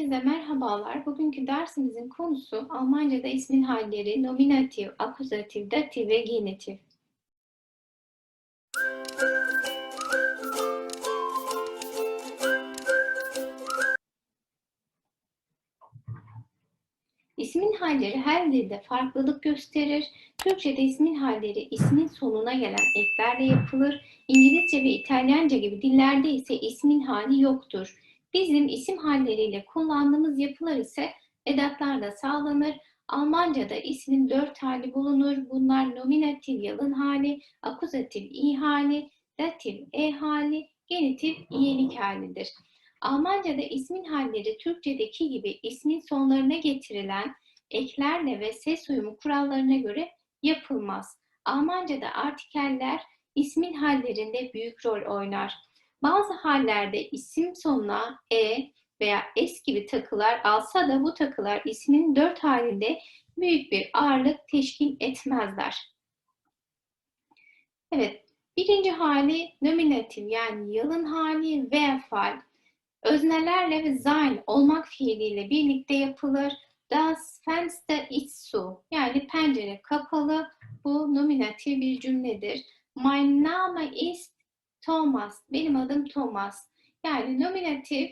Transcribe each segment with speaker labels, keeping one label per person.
Speaker 1: Herkese merhabalar. Bugünkü dersimizin konusu Almanca'da ismin halleri nominatif, akuzatif, datif ve genitif. İsmin halleri her dilde farklılık gösterir. Türkçe'de ismin halleri ismin sonuna gelen eklerle yapılır. İngilizce ve İtalyanca gibi dillerde ise ismin hali yoktur. Bizim isim halleriyle kullandığımız yapılar ise edatlarla sağlanır. Almanca'da ismin dört hali bulunur. Bunlar nominatif yalın hali, akuzatif i hali, datif e hali, genitif iyelik halidir. Almanca'da ismin halleri Türkçedeki gibi ismin sonlarına getirilen eklerle ve ses uyumu kurallarına göre yapılmaz. Almanca'da artikeller ismin hallerinde büyük rol oynar. Bazı hallerde isim sonuna e veya s gibi takılar alsa da bu takılar ismin dört halinde büyük bir ağırlık teşkil etmezler. Evet, birinci hali nominatif yani yalın hali ve faal. Öznelerle ve sein olmak fiiliyle birlikte yapılır. Das Fenster ist zu yani pencere kapalı bu nominatif bir cümledir. Mein Name ist Thomas. Benim adım Thomas. Yani nominatif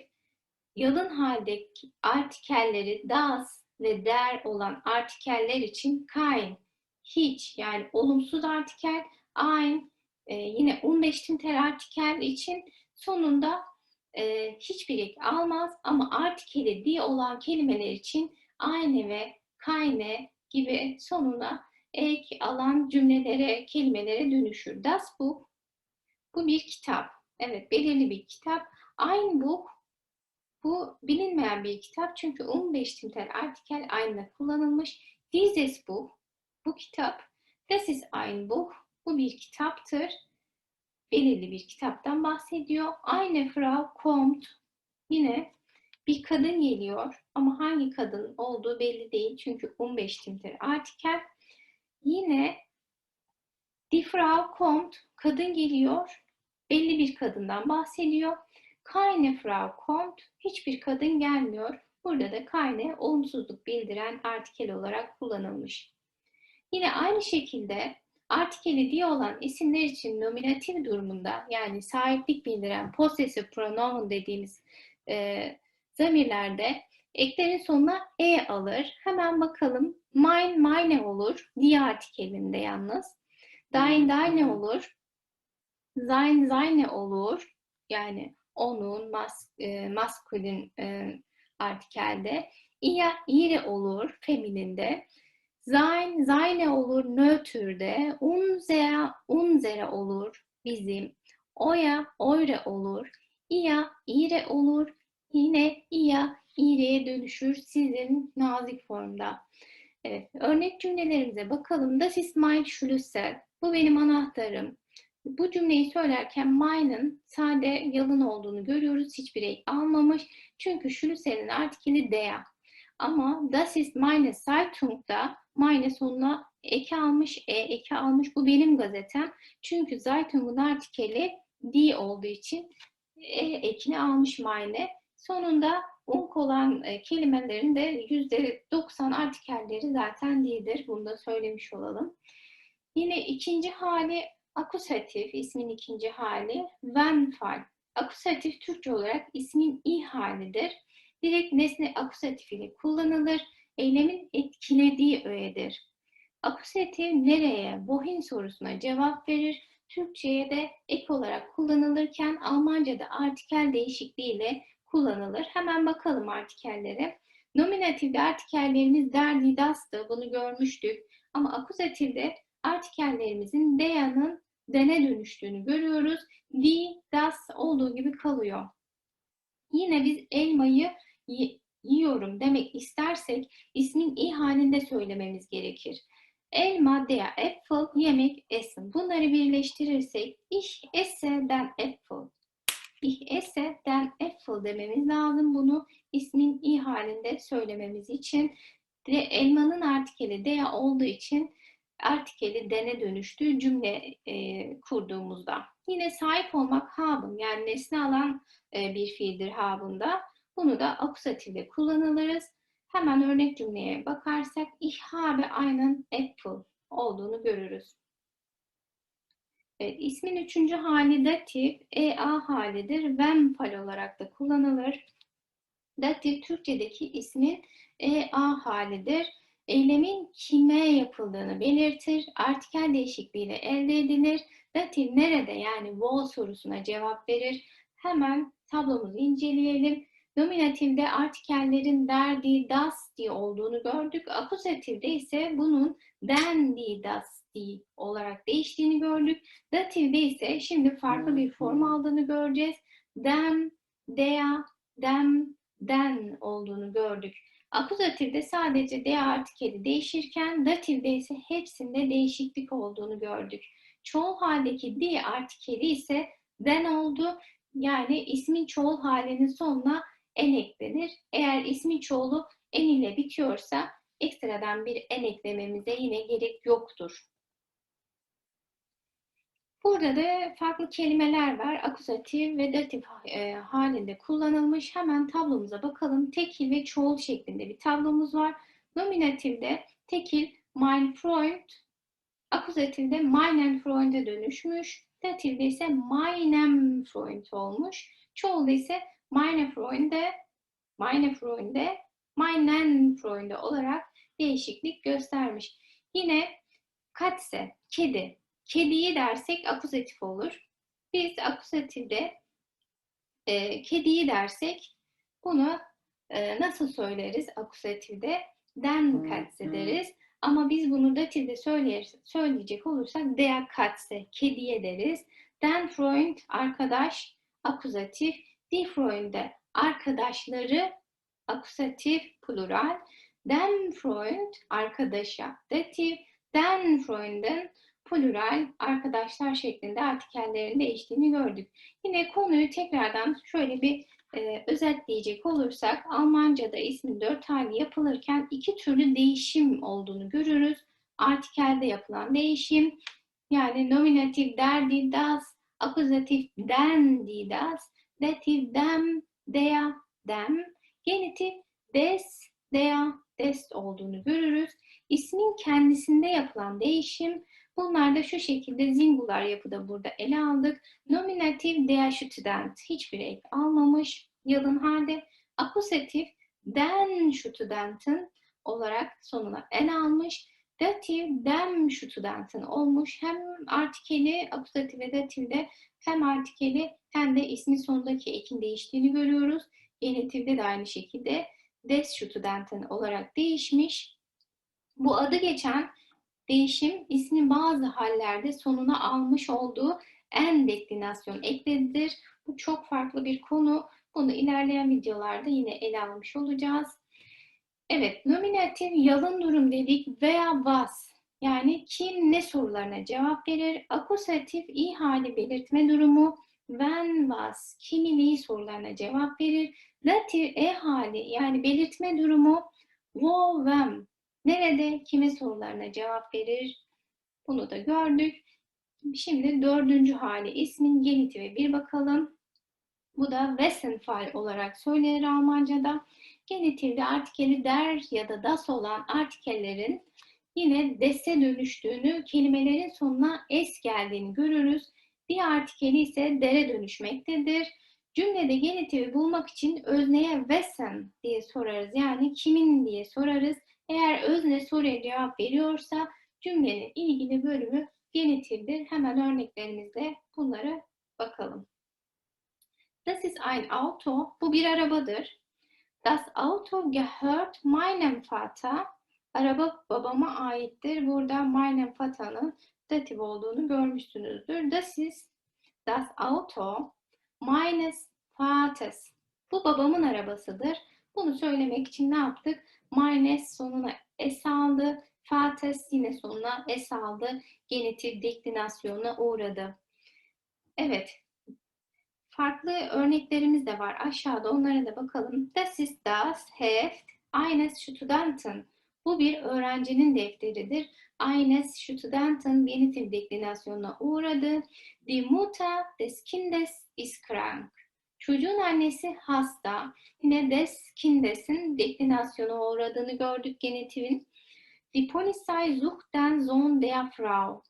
Speaker 1: yalın haldeki artikelleri das ve der olan artikeller için kein, hiç yani olumsuz artikel, ein, e, yine unbeştintel artikel için sonunda e, hiçbir ek almaz ama artikeli di olan kelimeler için aynı ve kayne gibi sonuna ek alan cümlelere, kelimelere dönüşür. Das Buch, bu bir kitap. Evet, belirli bir kitap. Ein Buch, bu bilinmeyen bir kitap çünkü 15 timtel artikel aynı kullanılmış. Dieses Buch, bu kitap. Das ist ein Buch, bu bir kitaptır belirli bir kitaptan bahsediyor. Aynı Frau kommt yine bir kadın geliyor ama hangi kadın olduğu belli değil çünkü 15 timtir artikel. Yine die Frau kommt kadın geliyor belli bir kadından bahsediyor. Keine Frau kommt hiçbir kadın gelmiyor. Burada da keine olumsuzluk bildiren artikel olarak kullanılmış. Yine aynı şekilde artikeli diye olan isimler için nominatif durumunda yani sahiplik bildiren possessive pronoun dediğimiz e, zamirlerde eklerin sonuna e alır. Hemen bakalım. Mine, mine olur. Diye artikelinde yalnız. Dein, deine olur. Sein, seine olur. Yani onun mas, e, maskulin e, artikelde. Ia, ire olur femininde. Sein, seine olur nötrde, unser, unsere olur bizim, oya, eure olur, ia, ire olur, yine ia, ireye dönüşür sizin nazik formda. Evet, örnek cümlelerimize bakalım. Das ist mein Schlüssel. Bu benim anahtarım. Bu cümleyi söylerken mine'ın sade yalın olduğunu görüyoruz. Hiçbir ek almamış. Çünkü Schlüssel'in artikeli der. Ama das ist meine Zeitung'da meine sonuna eki almış, e eki almış. Bu benim gazetem. Çünkü Zeitung'un artikeli die olduğu için e ekini almış meine. Sonunda unk olan e, kelimelerin de %90 artikelleri zaten değildir. Bunu da söylemiş olalım. Yine ikinci hali akusatif, ismin ikinci hali when faal. Akusatif Türkçe olarak ismin i halidir. Direkt nesne akusatif ile kullanılır. Eylemin etkilediği öğedir. Akusatif nereye, wohin sorusuna cevap verir. Türkçe'ye de ek olarak kullanılırken Almanca'da artikel değişikliğiyle kullanılır. Hemen bakalım artikellere. Nominatifde artikellerimiz der, die, das'tı. Bunu görmüştük. Ama akuzatifde artikellerimizin dea'nın dene dönüştüğünü görüyoruz. Die, das olduğu gibi kalıyor. Yine biz elmayı yiyorum demek istersek ismin i halinde söylememiz gerekir. Elma, der Apfel, yemek, essen. Bunları birleştirirsek ich esse den Apfel. Ich esse den Apfel dememiz lazım. Bunu ismin i halinde söylememiz için. De elmanın artikeli der olduğu için artikeli dene dönüştüğü cümle e, kurduğumuzda. Yine sahip olmak haben yani nesne alan e, bir fiildir haben'da. Bunu da akusatifle kullanılırız. Hemen örnek cümleye bakarsak ich habe einen Apple olduğunu görürüz. Evet, ismin üçüncü hali datif, ea halidir. Vemfal olarak da kullanılır. Datif Türkçedeki ismin ea halidir. Eylemin kime yapıldığını belirtir. Artikel değişikliğiyle elde edilir. Datif nerede yani wo sorusuna cevap verir. Hemen tablomuzu inceleyelim. Nominatifde artikellerin der, die, das, die olduğunu gördük. Akusatifde ise bunun den, die, das, die olarak değiştiğini gördük. Datifde ise şimdi farklı bir form aldığını göreceğiz. Dem, dea, dem, den olduğunu gördük. Akuzatifde sadece de artikeli değişirken datifde ise hepsinde değişiklik olduğunu gördük. Çoğul haldeki di artikeli ise den oldu. Yani ismin çoğul halinin sonuna en eklenir. Eğer ismin çoğulu en ile bitiyorsa ekstradan bir en eklememize yine gerek yoktur. Burada da farklı kelimeler var. Akusatif ve datif e, halinde kullanılmış. Hemen tablomuza bakalım. Tekil ve çoğul şeklinde bir tablomuz var. Nominatifde tekil mein Freund, akusatifde meinen Freund'e dönüşmüş. Datifde ise meinem Freund olmuş. Çoğulda ise meine Freunde, meine Freunde, meinen Freunde olarak değişiklik göstermiş. Yine Katze, kedi. Kediyi dersek akuzatif olur. Biz akuzatifde e, kediyi dersek bunu e, nasıl söyleriz akuzatifde? Den Katze deriz. Ama biz bunu söyleyeriz, söyleyecek olursak der Katze, kediye deriz. Den Freund, arkadaş, akuzatif. Die Freunde, arkadaşları, akusatif, plural. Den Freund, arkadaşa, datif. Den Freunden, plural, arkadaşlar şeklinde artikellerin değiştiğini gördük. Yine konuyu tekrardan şöyle bir e, özetleyecek olursak, Almanca'da ismin dört hali yapılırken iki türlü değişim olduğunu görürüz. Artikelde yapılan değişim, yani nominatif der, die, das, akuzatif den, die, das, datif dem, der, dem, genitif des, der, des olduğunu görürüz. İsmin kendisinde yapılan değişim, bunlar da şu şekilde singular yapıda burada ele aldık. Nominatif der Student hiçbir ek almamış yalın halde. Akusatif den Studenten olarak sonuna en almış. Datif dem Studenten olmuş. Hem artikeli akusatif ve datifde hem artikeli hem de ismin sonundaki ekin değiştiğini görüyoruz. Genitifde de aynı şekilde des Studenten olarak değişmiş. Bu adı geçen değişim ismin bazı hallerde sonuna almış olduğu en deklinasyon ekledidir. Bu çok farklı bir konu. Bunu ilerleyen videolarda yine ele almış olacağız. Evet, nominatif yalın durum dedik veya was. Yani kim ne sorularına cevap verir. Akusatif i hali belirtme durumu. When was, kimi neyi sorularına cevap verir. Datif e hali yani belirtme durumu. Wo, when, nerede, kimin sorularına cevap verir. Bunu da gördük. Şimdi dördüncü hali ismin genitife bir bakalım. Bu da Wessenfall olarak söylenir Almanca'da. Genitifde artikeli der ya da das olan artikellerin yine des'e dönüştüğünü, kelimelerin sonuna es geldiğini görürüz. Diğer artikeli ise dere dönüşmektedir. Cümlede genitifi bulmak için özneye wessen diye sorarız. Yani kimin diye sorarız. Eğer özne soruya cevap veriyorsa cümlenin ilgili bölümü genitifdir. Hemen örneklerimizde bunlara bakalım. Das ist ein Auto. Bu bir arabadır. Das Auto gehört meinem Vater. Araba babama aittir. Burada meinem Vater'ın datif olduğunu görmüşsünüzdür. Das ist das Auto meines Vaters. Bu babamın arabasıdır. Bunu söylemek için ne yaptık? Meines sonuna s aldı. Vaters yine sonuna s aldı. Genitif deklinasyonuna uğradı. Evet, farklı örneklerimiz de var. Aşağıda onlara da bakalım. Das ist das Heft eines Studenten. Bu bir öğrencinin defteridir. Eines Studenten genitif deklinasyonuna uğradı. Die Mutter des Kindes ist krank. Çocuğun annesi hasta. Yine des Kindes'in deklinasyona uğradığını gördük genetivin. Die Polizei sucht den Sohn der Frau.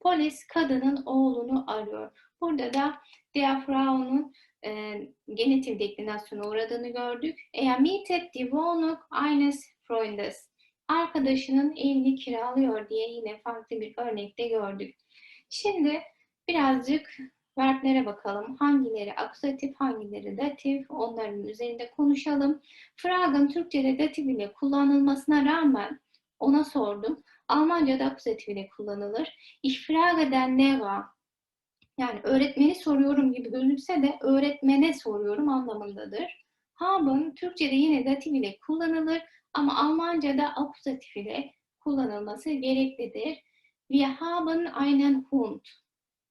Speaker 1: Polis kadının oğlunu arıyor. Burada da der Frau'nun e, genetif deklinasyona uğradığını gördük. Er mietet die Wohnung eines Freundes. Arkadaşının evini kiralıyor diye yine farklı bir örnekte gördük. Şimdi birazcık verblere bakalım. Hangileri akusatif, hangileri datif onların üzerinde konuşalım. Fragen Türkçe'de datif ile kullanılmasına rağmen ona sordum. Almanca'da akusatif ile kullanılır. Ich frage den Lehrer. Yani öğretmeni soruyorum gibi gözükse de öğretmene soruyorum anlamındadır. Haben Türkçe'de yine datif ile kullanılır ama Almanca'da akusatif ile kullanılması gereklidir. Wir haben einen Hund.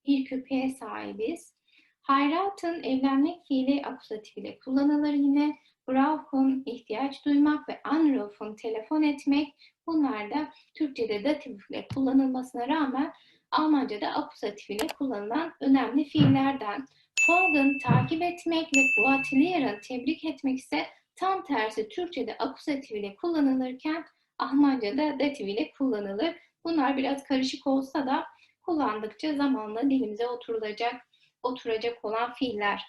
Speaker 1: Bir köpeğe sahibiz. Hayratın evlenmek fiili akusatif ile kullanılır yine. Brauchen ihtiyaç duymak ve anrufen telefon etmek bunlar da Türkçe'de datif ile kullanılmasına rağmen Almanca'da akusatif ile kullanılan önemli fiillerden. Folgen takip etmek ve gratulieren tebrik etmek ise tam tersi Türkçe'de akusatif ile kullanılırken Almanca'da datif ile kullanılır. Bunlar biraz karışık olsa da kullandıkça zamanla dilimize oturulacak, oturacak olan fiiller.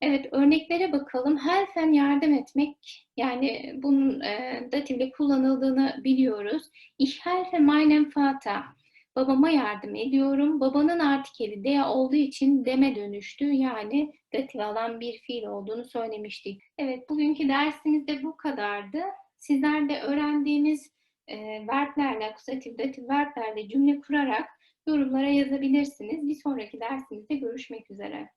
Speaker 1: Evet örneklere bakalım. Helfen yardım etmek yani bunun e, datifle kullanıldığını biliyoruz. Ich helfe meinem Vater. Babama yardım ediyorum. Babanın artikeli der olduğu için deme dönüştü. Yani datif alan bir fiil olduğunu söylemiştik. Evet bugünkü dersimiz de bu kadardı. Sizler de öğrendiğiniz e, verblerle, akusatif, datif verblerle cümle kurarak yorumlara yazabilirsiniz. Bir sonraki dersimizde görüşmek üzere.